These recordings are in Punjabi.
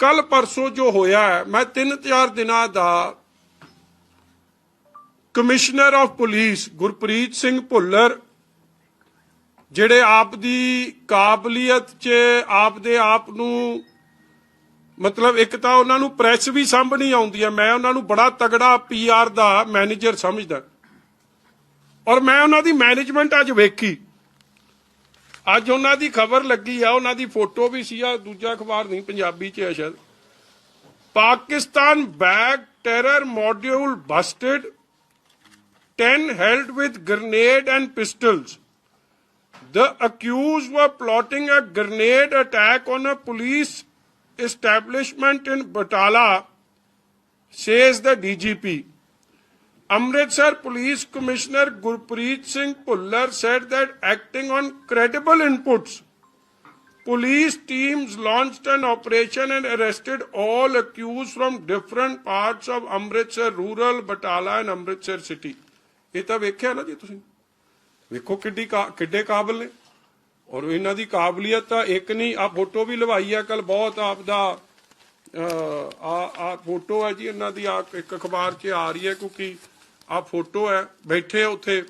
ਕੱਲ ਪਰਸੋਂ ਜੋ ਹੋਇਆ ਮੈਂ 3-4 ਦਿਨਾਂ ਦਾ commissioner of police Gurpreet Singh Bhullar, ਜਿਹੜੇ ਆਪ ਦੀ ਕਾਬਲੀਅਤ 'ਚ ਆਪ ਦੇ ਆਪ ਨੂੰ, ਮਤਲਬ ਇੱਕ ਤਾਂ ਉਹਨਾਂ ਨੂੰ ਪ੍ਰੈਸ ਵੀ ਸਾਂਭਣੀ ਆਉਂਦੀ ਹੈ, ਮੈਂ ਉਹਨਾਂ ਨੂੰ ਬੜਾ ਤਗੜਾ ਪੀਆਰ ਦਾ ਮੈਨੇਜਰ ਸਮਝਦਾ। ਔਰ ਮੈਂ ਉਹਨਾਂ ਦੀ ਮੈਨੇਜਮੈਂਟ ਅੱਜ ਵੇਖੀ। ਅੱਜ ਉਹਨਾਂ ਦੀ ਖਬਰ ਲੱਗੀ ਆ ਉਹਨਾਂ ਦੀ ਫੋਟੋ ਵੀ ਸੀ ਆ ਦੂਜਾ ਅਖਬਾਰ ਨਹੀਂ ਪੰਜਾਬੀ 'ਚ ਹੈ ਸ਼ਾਇਦ Pakistan backed terror module busted 10 held with grenade and pistols the accused were plotting a grenade attack on a police establishment in Batala, says the DGP. Amritsar Police Commissioner Gurpreet Singh Pullar said that acting on credible inputs, police teams launched an operation and arrested all accused from different parts of Amritsar rural, Batala and Amritsar city. ਇਹ ਤਾਂ ਵੇਖਿਆ ਨਾ ਜੀ ਤੁਸੀਂ ਵੇਖੋ ਕਿੱਡੀ ਕਾ- ਕਿੱਡੇ ਕਾਬਲ ਨੇ ਔਰ ਇਹਨਾਂ ਦੀ ਕਾਬਲੀਅਤ ਤਾਂ ਇੱਕ ਨਹੀਂ ਆ ਫੋਟੋ ਵੀ ਲਵਾਈ ਆ ਕੱਲ ਬਹੁਤ ਆਪ ਦਾ ਆ ਆ ਫੋਟੋ ਹੈ ਜੀ ਇਹਨਾਂ ਦੀ ਆ ਇੱਕ ਅਖਬਾਰ 'ਚ ਆ ਰਹੀ ਹੈ ਕਿਉਂਕਿ ਆ ਫੋਟੋ ਹੈ, ਬੈਠੇ ਉੱਥੇ।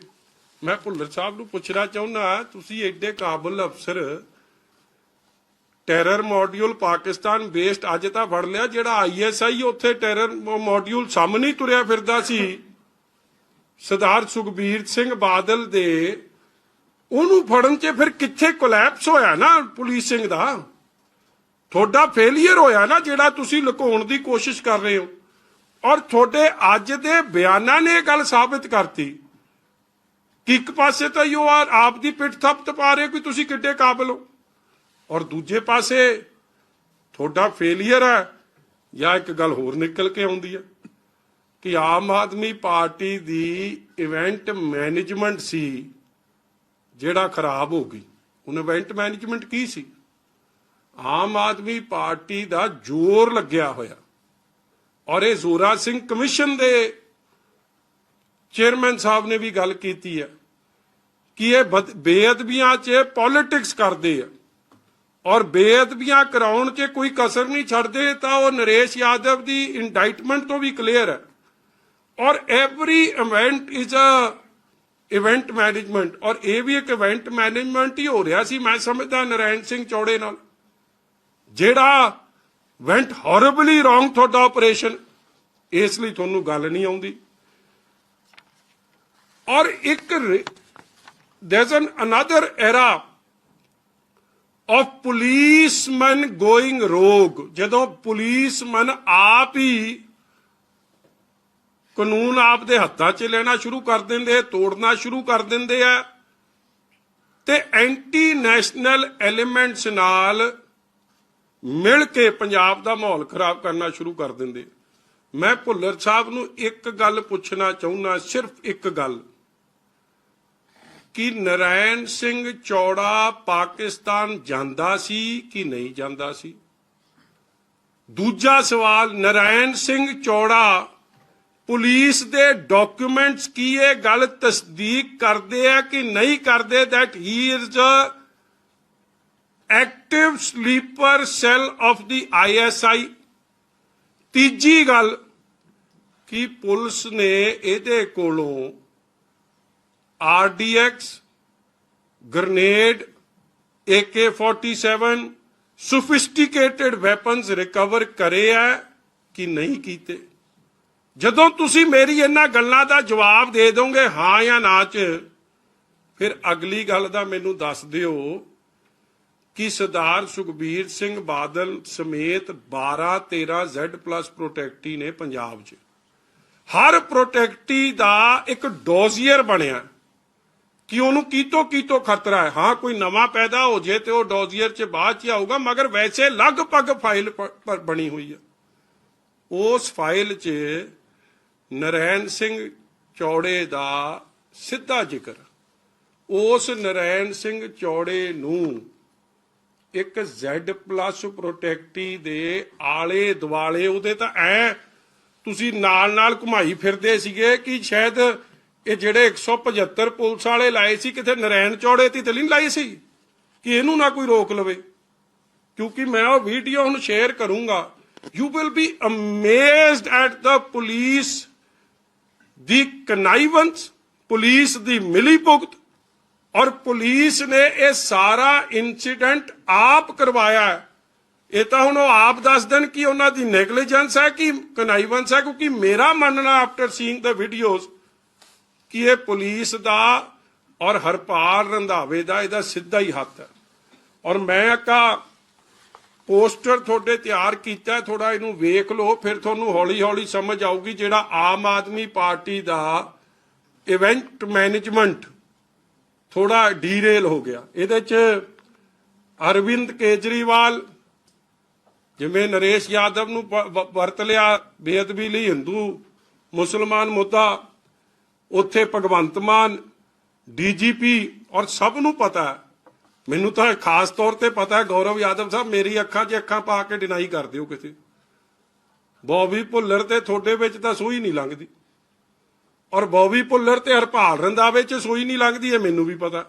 ਮੈਂ ਭੁੱਲਰ ਸਾਹਿਬ ਨੂੰ ਪੁੱਛਣਾ ਚਾਹੁੰਦਾ ਤੁਸੀਂ ਐਡੇ ਕਾਬਲ ਅਫਸਰ ਟੈਰਰ ਮੋਡਿਊਲ ਪਾਕਿਸਤਾਨ ਬੇਸਡ ਅੱਜ ਤਾਂ ਫੜ ਲਿਆ, ਜਿਹੜਾ ਆਈਐਸਆਈ ਉੱਥੇ ਟੈਰਰ ਮੋਡਿਊਲ ਸਾਹਮਣੇ ਤੁਰਿਆ ਫਿਰਦਾ ਸੀ। ਸਰਦਾਰ ਸੁਖਬੀਰ ਸਿੰਘ ਬਾਦਲ ਦੇ, ਉਹਨੂੰ ਫੜਨ 'ਚ ਫਿਰ ਕਿੱਥੇ ਕੋਲੈਪਸ ਹੋਇਆ ਨਾ ਪੁਲਿਸਿੰਗ ਦਾ? ਤੁਹਾਡਾ ਫੇਲਿਅਰ ਹੋਇਆ ਨਾ ਜਿਹੜਾ ਤੁਸੀਂ ਲੁਕਾਉਣ ਦੀ ਕੋਸ਼ਿਸ਼ ਕਰ ਰਹੇ ਹੋ। ਔਰ ਤੁਹਾਡੇ ਅੱਜ ਦੇ ਬਿਆਨਾਂ ਨੇ ਇਹ ਗੱਲ ਸਾਬਿਤ ਕਰਤੀ ਕਿ ਇੱਕ ਪਾਸੇ ਤਾਂ ਯੋ ਆ ਆਪ ਦੀ ਪਿੱਠ ਥੱਪਤ ਪਾ ਰਹੇ ਕਿ ਤੁਸੀਂ ਕਿੱਡੇ ਕਾਬਲ ਹੋ। ਔਰ ਦੂਜੇ ਪਾਸੇ ਤੁਹਾਡਾ ਫੇਲਿਅਰ ਹੈ ਜਾਂ ਇੱਕ ਗੱਲ ਹੋਰ ਨਿਕਲ ਕੇ ਆਉਂਦੀ ਹੈ ਕਿ ਆਮ ਆਦਮੀ ਪਾਰਟੀ ਦੀ ਇਵੈਂਟ ਮੈਨੇਜਮੈਂਟ ਸੀ, ਜਿਹੜਾ ਖਰਾਬ ਹੋ ਗਈ। ਹੁਣ ਇਵੈਂਟ ਮੈਨੇਜਮੈਂਟ ਕੀ ਸੀ? ਆਮ ਆਦਮੀ ਪਾਰਟੀ ਦਾ ਜ਼ੋਰ ਲੱਗਿਆ ਹੋਇਆ। ਔਰ ਇਹ ਜ਼ੋਰਾ ਸਿੰਘ ਕਮਿਸ਼ਨ ਦੇ ਚੇਅਰਮੈਨ ਸਾਹਿਬ ਨੇ ਵੀ ਗੱਲ ਕੀਤੀ ਹੈ ਕਿ ਇਹ ਬੇਅਦਬੀਆਂ 'ਚ ਪੋਲਿਟਿਕਸ ਕਰਦੇ ਆ। ਔਰ ਬੇਅਦਬੀਆਂ ਕਰਾਉਣ 'ਚ ਕੋਈ ਕਸਰ ਨਹੀਂ ਛੱਡਦੇ, ਤਾਂ ਉਹ ਨਰੇਸ਼ ਯਾਦਵ ਦੀ ਇੰਡਾਈਟਮੈਂਟ ਤੋਂ ਵੀ ਕਲੀਅਰ ਹੈ। ਔਰ every event is a event management ਔਰ ਇਹ ਵੀ ਇੱਕ ਇਵੈਂਟ ਮੈਨੇਜਮੈਂਟ ਹੀ ਹੋ ਰਿਹਾ ਸੀ, ਮੈਂ ਸਮਝਦਾ ਨਰੈਣ ਸਿੰਘ ਚੌੜੇ ਨਾਲ। ਜਿਹੜਾ ਵੈਂਟ ਹੌਰਿਬਲੀ ਰੋਂਗ ਤੁਹਾਡਾ ਆਪਰੇਸ਼ਨ ਇਸ ਲਈ ਤੁਹਾਨੂੰ ਗੱਲ ਨਹੀਂ ਆਉਂਦੀ। ਔਰ ਇੱਕ there's an another era of policemen going rogue ਜਦੋਂ ਪੁਲਿਸਮਨ ਆਪ ਹੀ ਕਾਨੂੰਨ ਆਪ ਦੇ ਹੱਥਾਂ 'ਚ ਲੈਣਾ ਸ਼ੁਰੂ ਕਰ ਦਿੰਦੇ ਤੋੜਨਾ ਸ਼ੁਰੂ ਕਰ ਦਿੰਦੇ ਆ। ਤੇ ਐਂਟੀ ਨੈਸ਼ਨਲ ਐਲੀਮੈਂਟਸ ਨਾਲ ਮਿਲ ਕੇ ਪੰਜਾਬ ਦਾ ਮਾਹੌਲ ਖਰਾਬ ਕਰਨਾ ਸ਼ੁਰੂ ਕਰ ਦਿੰਦੇ। ਮੈਂ ਭੁੱਲਰ ਸਾਹਿਬ ਨੂੰ ਇੱਕ ਗੱਲ ਪੁੱਛਣਾ ਚਾਹੁੰਦਾ, ਸਿਰਫ ਇੱਕ ਗੱਲ। ਕਿ ਨਰਾਇਣ ਸਿੰਘ ਚੌੜਾ ਪਾਕਿਸਤਾਨ ਜਾਂਦਾ ਸੀ ਕਿ ਨਹੀਂ ਜਾਂਦਾ ਸੀ? ਦੂਜਾ ਸਵਾਲ ਨਰਾਇਣ ਸਿੰਘ ਚੌੜਾ ਪੁਲਿਸ ਦੇ ਡਾਕੂਮੈਂਟਸ ਕੀ ਇਹ ਗੱਲ ਤਸਦੀਕ ਕਰਦੇ ਆ ਕਿ ਨਹੀਂ ਕਰਦੇ? That he is a active sleeper cell of the ISI ਤੀਜੀ ਗੱਲ ਕਿ ਪੁਲਿਸ ਨੇ ਇਹਦੇ ਕੋਲੋਂ RDX grenade AK47 sophisticated weapons recover ਕਰੇ ਆ ਕਿ ਨਹੀਂ ਕੀਤੇ? ਜਦੋਂ ਤੁਸੀਂ ਮੇਰੀ ਇਹਨਾਂ ਗੱਲਾਂ ਦਾ ਜਵਾਬ ਦੇ ਦੋਗੇ ਹਾਂ ਜਾਂ ਨਾ ਚ, ਫਿਰ ਅਗਲੀ ਗੱਲ ਦਾ ਮੈਨੂੰ ਦੱਸ ਦਿਓ ਕਿ ਸਰਦਾਰ ਸੁਖਬੀਰ ਸਿੰਘ ਬਾਦਲ ਸਮੇਤ 12 13 Z+ ਪ੍ਰੋਟੈਕਟੀ ਨੇ ਪੰਜਾਬ 'ਚ? ਹਰ ਪ੍ਰੋਟੈਕਟੀ ਦਾ ਇੱਕ ਡੋਜ਼ੀਅਰ ਬਣਿਆ। ਕਿ ਉਹਨੂੰ ਕੀਤੋ ਕੀਤੋ ਖਤਰਾ ਹੈ? ਹਾਂ, ਕੋਈ ਨਵਾਂ ਪੈਦਾ ਹੋ ਜੇ ਤੇ ਉਹ ਡੋਜ਼ੀਅਰ 'ਚ ਬਾਅਦ 'ਚ ਆਊਗਾ, ਮਗਰ ਵੈਸੇ ਲਗਭਗ ਫਾਈਲ ਬਣੀ ਹੋਈ ਹੈ ਉਸ ਫਾਈਲ 'ਚ ਨਰੈਣ ਸਿੰਘ ਚੌੜੇ ਦਾ ਸਿੱਧਾ ਜ਼ਿਕਰ। ਉਸ ਨਰੈਣ ਸਿੰਘ ਚੌੜੇ ਨੂੰ ਇੱਕ Z+ ਪ੍ਰੋਟੈਕਟੀ ਦੇ ਆਲੇ ਦੁਆਲੇ ਉਹਦੇ ਤਾਂ ਐ ਤੁਸੀਂ ਨਾਲ ਨਾਲ ਘੁਮਾਈ ਫਿਰਦੇ ਸੀਗੇ ਕਿ ਸ਼ਾਇਦ ਇਹ ਜਿਹੜੇ 175 ਪੁਲਿਸ ਵਾਲੇ ਲਾਏ ਸੀ, ਕਿਤੇ ਨਰੈਣ ਚੌੜੇ ਤੇ ਨਹੀਂ ਲਾਈ ਸੀ? ਕਿ ਇਹਨੂੰ ਨਾ ਕੋਈ ਰੋਕ ਲਵੇ? ਕਿਉਂਕਿ ਮੈਂ ਉਹ ਵੀਡੀਓ ਹੁਣ ਸ਼ੇਅਰ ਕਰੂੰਗਾ। You will be amazed at the police ਦੀ ਕਨਾਈਵੈਂਸ ਪੁਲਿਸ ਦੀ ਮਿਲੀਭੁਗਤ ਔਰ ਪੁਲਿਸ ਨੇ ਇਹ ਸਾਰਾ ਇਨਸੀਡੈਂਟ ਆਪ ਕਰਵਾਇਆ ਇਹ ਤਾਂ ਹੁਣ ਉਹ ਆਪ ਦੱਸ ਦੇਣ ਕਿ ਉਹਨਾਂ ਦੀ ਨੈਗਲੀਜੈਂਸ ਹੈ ਕਿ ਕਨਾਈਵੈਂਸ ਹੈ, ਕਿਉਂਕਿ ਮੇਰਾ ਮੰਨਣਾ ਆਫਟਰ ਸੀਇੰਗ ਦ ਵੀਡੀਓਜ਼ ਕਿ ਇਹ ਪੁਲਿਸ ਦਾ ਔਰ ਹਰਪਾਲ ਰੰਧਾਵੇ ਦਾ ਇਹਦਾ ਸਿੱਧਾ ਹੀ ਹੱਥ ਹੈ। ਔਰ ਮੈਂ ਅੱਕਾ ਪੋਸਟਰ ਤੁਹਾਡੇ ਤਿਆਰ ਕੀਤਾ ਥੋੜਾ ਇਹਨੂੰ ਵੇਖ ਲਓ, ਫਿਰ ਤੁਹਾਨੂੰ ਹੌਲੀ ਹੌਲੀ ਸਮਝ ਆਊਗੀ ਜਿਹੜਾ ਆਮ ਆਦਮੀ ਪਾਰਟੀ ਦਾ ਇਵੈਂਟ ਮੈਨੇਜਮੈਂਟ ਥੋੜਾ ਡੀਰੇਲ ਹੋ ਗਿਆ। ਇਹਦੇ ਚ ਅਰਵਿੰਦ ਕੇਜਰੀਵਾਲ, ਜਿਵੇਂ ਨਰੇਸ਼ ਯਾਦਵ ਨੂੰ ਵਰਤ ਲਿਆ ਬੇਅਦਬੀ ਲਈ ਹਿੰਦੂ ਮੁਸਲਮਾਨ ਮੁੱਦਾ, ਉੱਥੇ ਭਗਵੰਤ ਮਾਨ, ਡੀਜੀਪੀ ਔਰ ਸਭ ਨੂੰ ਪਤਾ ਮੈਨੂੰ ਤਾਂ ਖਾਸ ਤੌਰ ਤੇ ਪਤਾ ਹੈ ਗੌਰਵ ਯਾਦਵ ਸਾਹਿਬ ਮੇਰੀ ਅੱਖਾਂ 'ਚ ਅੱਖਾਂ ਪਾ ਕੇ ਡਿਨਾਈ ਕਰ ਦਿਓ ਕਿਸੇ। ਬੌਬੀ ਭੁੱਲਰ ਤੇ ਤੁਹਾਡੇ ਵਿੱਚ ਤਾਂ ਸੂਈ ਨਹੀਂ ਲੰਘਦੀ। ਔਰ ਬੌਬੀ ਭੁੱਲਰ ਤੇ ਹਰਪਾਲ ਰੰਦਾਵੇ 'ਚ ਸੂਈ ਨਹੀਂ ਲੱਗਦੀ ਇਹ ਮੈਨੂੰ ਵੀ ਪਤਾ।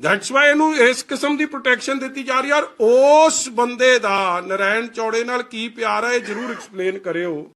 ਦੈਟਸ ਵਾਈ ਇਹਨੂੰ ਇਸ ਕਿਸਮ ਦੀ ਪ੍ਰੋਟੈਕਸ਼ਨ ਦਿੱਤੀ ਜਾ ਰਹੀ ਹੈ ਔਰ ਉਸ ਬੰਦੇ ਦਾ ਨਰਾਇਣ ਚੌੜੇ ਨਾਲ ਕੀ ਪਿਆਰ ਹੈ ਇਹ ਜ਼ਰੂਰ ਐਕਸਪਲੇਨ ਕਰਿਓ।